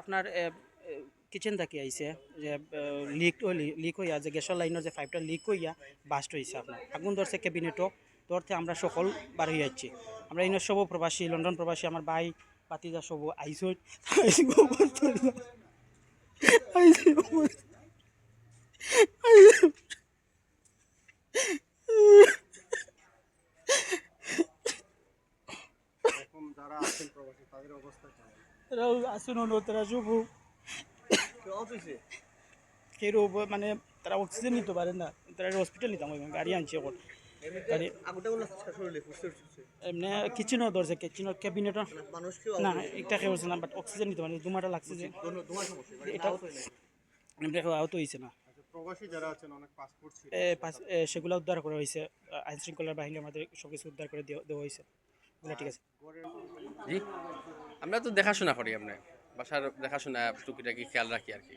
আপনার কিচেন থেকে আইছে, যে লিক লিক হইয়া, যে গ্যাসের লাইনের যে পাইপটা লিক হইয়া বাস্ট হয়েছে আপনার আগুন ধরছে ক্যাবিনেটও ধরতে আমরা সকল বার হয়ে যাচ্ছি আমরা ইনের সব প্রবাসী লন্ডন প্রবাসী, আমার ভাই পাতিজা সব প্রবাসী তাদের অবস্থা কেমন? তারা আসুন তারা শুভ। কেউ অফিসে? কেউ মানে তারা অক্সিজেন নিতে পারে না। তারা হসপিটাল নিতাম গাড়ি আনছে এখন। এমনি কিচেনও ধরছে কিচেনের ক্যাবিনেটও না একটা খেয়ে হচ্ছে না বাট অক্সিজেন নিতে পারে দুমাটা লাগছে যে। এটা এমনি আহত হয়েছে না। আচ্ছা প্রবাসী যারা আছেন অনেক পাসপোর্ট ছিল। এ, পাস- এ, সেগুলো উদ্ধার করা হয়েছে আইন শৃঙ্খলার বাহিনী আমাদের সব কিছু উদ্ধার করে দেওয়া হয়েছে ঠিক আছে। জি। আমরা তো দেখাশোনা করি আপনি বাসার দেখাশোনা টুকিটাকি খেয়াল রাখি আর কি।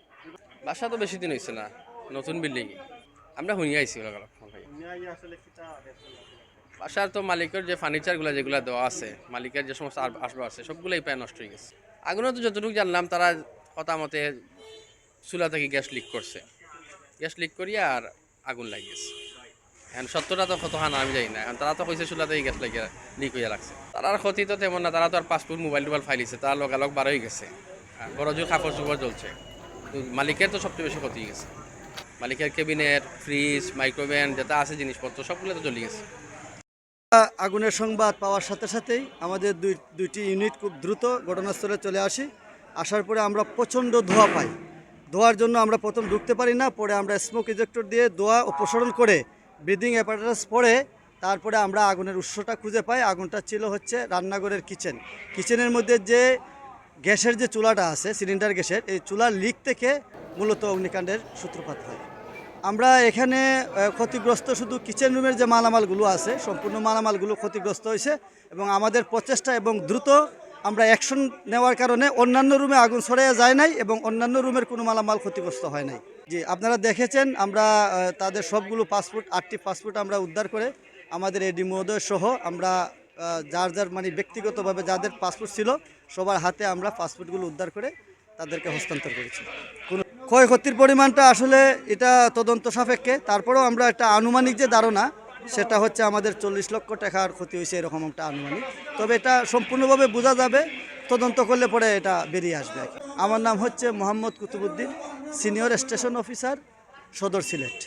বাসা তো বেশি দিন হয়েছে না নতুন বিল্ডিং আমরা শুনিয়ে আইছি ওগুলো বাসার তো মালিকের যে ফার্নিচারগুলো যেগুলো দেওয়া আছে, মালিকের যে সমস্ত আস- আসবাব আছে, সবগুলোই প্রায় নষ্ট হয়ে গেছে। আগুনও তো যতটুকু জানলাম, তারা কথা মতে চুলা থেকে গ্যাস লিক করছে। গ্যাস লিক করিয়া আর আগুন লাগিয়েছে। এখন সত্যটা তো কত হানা আমি জানি না। এখন তারা তো কইছে চুলা থেকে গ্যাস লাগিয়ে লিক হয়ে লাগছে। তারার ক্ষতি তো তেমন না, তারা তো আর পাসপোর্ট মোবাইল টোবাইল ফাইলিছে তারা লগালগ বার হয়ে গেছে। আর বড় জোর কাপড় চোপড় জ্বলছে। মালিকের তো সবচেয়ে বেশি ক্ষতি হয়ে গেছে। মালিকের ক্যাবিনেট, ফ্রিজ মাইক্রোওভেন যেটা আছে জিনিসপত্র সবগুলো তো জ্বলে গেছে আগুনের সংবাদ পাওয়ার সাথে সাথেই আমাদের দুই, দুইটি ইউনিট খুব দ্রুত ঘটনাস্থলে চলে আসি। আসার পরে আমরা প্রচণ্ড ধোঁয়া পাই। ধোয়ার জন্য আমরা প্রথম ঢুকতে পারি না, পরে আমরা স্মোক ইজেক্টর দিয়ে ধোঁয়া অপসারণ করে ব্রিদিং অ্যাপারেটাস পরে তারপরে আমরা আগুনের উৎসটা খুঁজে পাই। আগুনটা ছিল হচ্ছে রান্নাঘরের কিচেন কিচেনের মধ্যে যে গ্যাসের যে চুলাটা আছে সিলিন্ডার গ্যাসের, এই চুলার লিক থেকে মূলত অগ্নিকাণ্ডের সূত্রপাত হয়। আমরা এখানে ক্ষতিগ্রস্ত শুধু কিচেন রুমের যে মালামালগুলো আছে, সম্পূর্ণ মালামালগুলো ক্ষতিগ্রস্ত হয়েছে এবং আমাদের প্রচেষ্টা এবং দ্রুত আমরা অ্যাকশন নেওয়ার কারণে অন্যান্য রুমে আগুন ছড়াইয়া যায় নাই এবং অন্যান্য রুমের কোনো মালামাল ক্ষতিগ্রস্ত হয় নাই। জি, আপনারা দেখেছেন আমরা তাদের সবগুলো পাসপোর্ট আটটি পাসপোর্ট আমরা উদ্ধার করে আমাদের এডি মহোদয় সহ আমরা যার যার মানে ব্যক্তিগতভাবে যাদের পাসপোর্ট ছিল, সবার হাতে আমরা পাসপোর্টগুলো উদ্ধার করে তাদেরকে হস্তান্তর করেছি। কোনো ক্ষয়ক্ষতির পরিমাণটা আসলে এটা তদন্ত সাপেক্ষে। তারপরেও আমরা একটা আনুমানিক যে ধারণা, সেটা হচ্ছে আমাদের চল্লিশ লক্ষ টাকার ক্ষতি হয়েছে এরকম একটা আনুমানিক। তবে এটা সম্পূর্ণভাবে বোঝা যাবে, তদন্ত করলে পরে এটা বেরিয়ে আসবে। আমার নাম হচ্ছে Mohammad Kutubuddin senior station officer, Sadar Sylhet.